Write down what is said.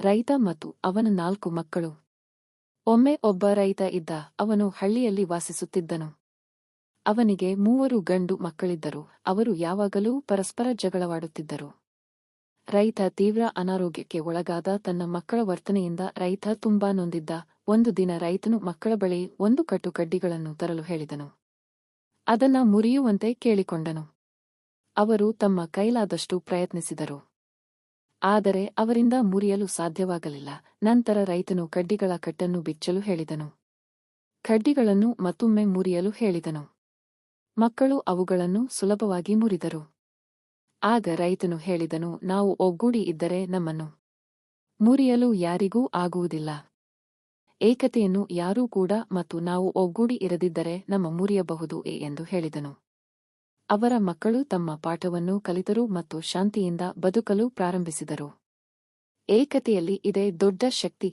ರೈತ ಮತ್ತು ಅವನ ನಾಲ್ಕು ಮಕ್ಕಳು. ಒಮ್ಮೆ ಒಬ್ಬ ರೈತ ಇದ್ದ ಅವನು ಹಳ್ಳಿಯಲ್ಲಿ ವಾಸಿಸುತ್ತಿದ್ದನು. ಅವನಿಗೆ ಮೂವರು ಗಂಡು ಮಕ್ಕಳಿದ್ದರು, ಅವರು ಯಾವಾಗಲೂ ಪರಸ್ಪರ ಜಗಳವಾಡುತ್ತಿದ್ದರು. ರೈತ ತೀವ್ರ ಅನಾರೋಗ್ಯಕ್ಕೆ ಒಳಗಾದ ತನ್ನ ಮಕ್ಕಳ ವರ್ತನೆಯಿಂದ ರೈತ ತುಂಬಾ ನೊಂದಿದ್ದ, ಒಂದು ದಿನ ರೈತನು ಮಕ್ಕಳ ಬಳಿ ಒಂದು ಕಟ್ಟು ಕಡ್ಡಿಗಳನ್ನು ತರಲು ಹೇಳಿದನು. ಅದನ್ನ ಮುರಿಯುವಂತೆ ಕೇಳಿಕೊಂಡನು. ಅವರು ತಮ್ಮ ಕೈಲಾದಷ್ಟು ಪ್ರಯತ್ನಿಸಿದರು. ಆದರೆ ಅವರಿಂದ ಮುರಿಯಲು ಸಾಧ್ಯವಾಗಲಿಲ್ಲ. ನಂತರ ರೈತನು ಕಡ್ಡಿಗಳ ಕಟ್ಟನ್ನು ಬಿಚ್ಚಲು ಹೇಳಿದನು. ಕಡ್ಡಿಗಳನ್ನು ಮತ್ತೊಮ್ಮೆ ಮುರಿಯಲು ಹೇಳಿದನು. ಮಕ್ಕಳು ಅವುಗಳನ್ನು ಸುಲಭವಾಗಿ ಮುರಿದರು. ಆಗ ರೈತನು ಹೇಳಿದನು, ನಾವು ಒಗ್ಗೂಡಿ ಇದ್ದರೆ ನಮ್ಮನ್ನು ಮುರಿಯಲು ಯಾರಿಗೂ ಆಗುವುದಿಲ್ಲ. ಏಕತೆಯನ್ನು ಯಾರೂ ಕೂಡ ಮತ್ತು ನಾವು ಒಗ್ಗೂಡಿ ಇರದಿದ್ದರೆ ನಮ್ಮ ಮುರಿಯಬಹುದು ಎಂದು ಹೇಳಿದನು. ಅವರ ಮಕ್ಕಳು ತಮ್ಮ ಪಾಠವನ್ನು ಕಲಿತರು ಮತ್ತು ಶಾಂತಿಯಿಂದ ಬದುಕಲು ಪ್ರಾರಂಭಿಸಿದರು. ಏಕತೆಯಲ್ಲಿ ಇದೆ ದೊಡ್ಡ ಶಕ್ತಿ